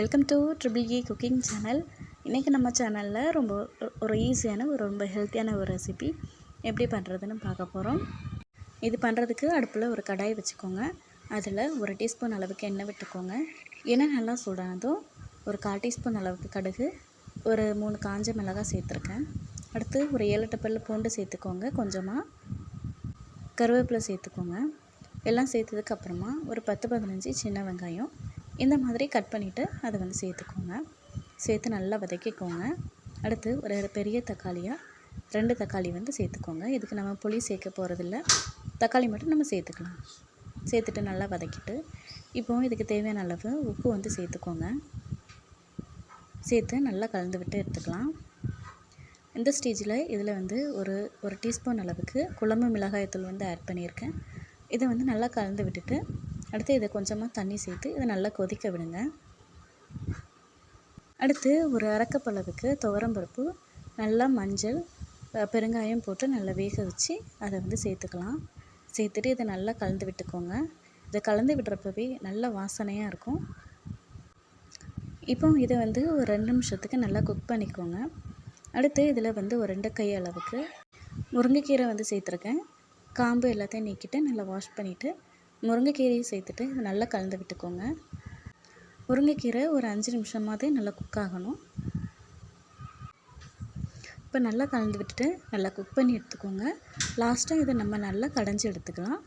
Welcome to triple E cooking channel. இன்றைக்கி நம்ம சேனலில் ரொம்ப ஒரு ஈஸியான ஒரு ரொம்ப ஹெல்த்தியான ஒரு ரெசிபி எப்படி பண்ணுறதுன்னு பார்க்க போகிறோம் இது பண்ணுறதுக்கு அடுப்பில் ஒரு கடாய் வச்சுக்கோங்க. அதில் ஒரு டீஸ்பூன் அளவுக்கு எண்ணெய் விட்டுக்கோங்க. எண்ணெய் நல்லா சூடானதும் ஒரு கால் டீஸ்பூன் அளவுக்கு கடுகு ஒரு மூணு காஞ்ச மிளகாய் சேர்த்துருக்கேன். அடுத்து ஒரு ஏழு எட்டு பல்லு பூண்டு சேர்த்துக்கோங்க கொஞ்சமாக கருவேப்பிலை சேர்த்துக்கோங்க. எல்லாம் சேர்த்ததுக்கப்புறமா ஒரு பத்து பதினஞ்சு சின்ன வெங்காயம் இந்த மாதிரி கட் பண்ணிவிட்டு அதை வந்து சேர்த்துக்கோங்க. சேர்த்து நல்லா வதக்கிக்கோங்க. அடுத்து ஒரு பெரிய தக்காளியாக ரெண்டு தக்காளி வந்து சேர்த்துக்கோங்க. இதுக்கு நம்ம புளி சேர்க்க போகிறதில்ல தக்காளி மட்டும் நம்ம சேர்த்துக்கலாம். சேர்த்துட்டு நல்லா வதக்கிட்டு இப்போது இதுக்கு தேவையான அளவு உப்பு வந்து சேர்த்துக்கோங்க. சேர்த்து நல்லா கலந்து விட்டு எடுத்துக்கலாம். இந்த ஸ்டேஜில் இதில் வந்து ஒரு ஒரு டீஸ்பூன் அளவுக்கு குழம்பு மிளகாயத்தூள் வந்து ஆட் பண்ணியிருக்கேன். இதை வந்து நல்லா கலந்து விட்டுட்டு அடுத்து இதை கொஞ்சமாக தண்ணி சேர்த்து இதை நல்லா கொதிக்க விடுங்க. அடுத்து ஒரு அரக்கப்பளவுக்கு துவரம்பருப்பு நல்லா மஞ்சள் பெருங்காயம் போட்டு நல்லா வேக வச்சு அதை வந்து சேர்த்துக்கலாம். சேர்த்துட்டு இதை நல்லா கலந்து விட்டுக்கோங்க. இதை கலந்து விடுறப்பவே நல்ல வாசனையாக இருக்கும். இப்போ இதை வந்து ஒரு ரெண்டு நிமிஷத்துக்கு நல்லா குக் பண்ணிக்கோங்க. அடுத்து இதில் வந்து ஒரு ரெண்டு கை அளவுக்கு முருங்கைக்கீரை வந்து சேர்த்துருக்கேன். காம்பு எல்லாத்தையும் நீக்கிட்டு நல்லா வாஷ் பண்ணிவிட்டு முருங்கைக்கீரையும் சேர்த்துட்டு இது நல்லா கலந்து விட்டுக்கோங்க. முருங்கைக்கீரை ஒரு அஞ்சு நிமிஷமாவது நல்லா குக் ஆகணும். இப்போ நல்லா கலந்து விட்டுட்டு நல்லா குக் பண்ணி எடுத்துக்கோங்க. லாஸ்ட்டாக இதை நம்ம நல்லா கடைஞ்சி எடுத்துக்கலாம்.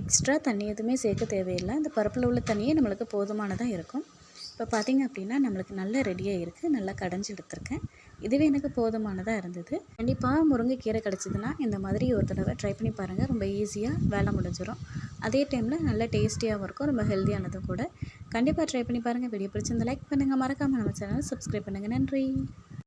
எக்ஸ்ட்ரா தண்ணி எதுவுமே சேர்க்க தேவையில்லை. இந்த பருப்பில் உள்ள தண்ணியே நம்மளுக்கு போதுமானதாக இருக்கும். இப்போ பார்த்திங்க அப்படின்னா நம்மளுக்கு நல்லா ரெடியாக இருக்குது நல்லா கடைஞ்சி எடுத்திருக்கேன். இதுவே எனக்கு போதுமானதாக இருந்தது. கண்டிப்பாக முருங்கைக்கீரை கிடச்சிதுன்னா இந்த மாதிரி ஒரு தடவை ட்ரை பண்ணி பாருங்கள் ரொம்ப ஈஸியாக வேலை முடிஞ்சிடும் அதே டைமில் நல்ல டேஸ்டியாகவும் இருக்கும் ரொம்ப ஹெல்த்தியானதும் கூட. கண்டிப்பாக ட்ரை பண்ணி பாருங்கள் வீடியோ பிடிச்சிருந்த லைக் பண்ணுங்கள் மறக்காமல் நம்ம சேனல் சப்ஸ்கிரைப் பண்ணுங்கள் நன்றி.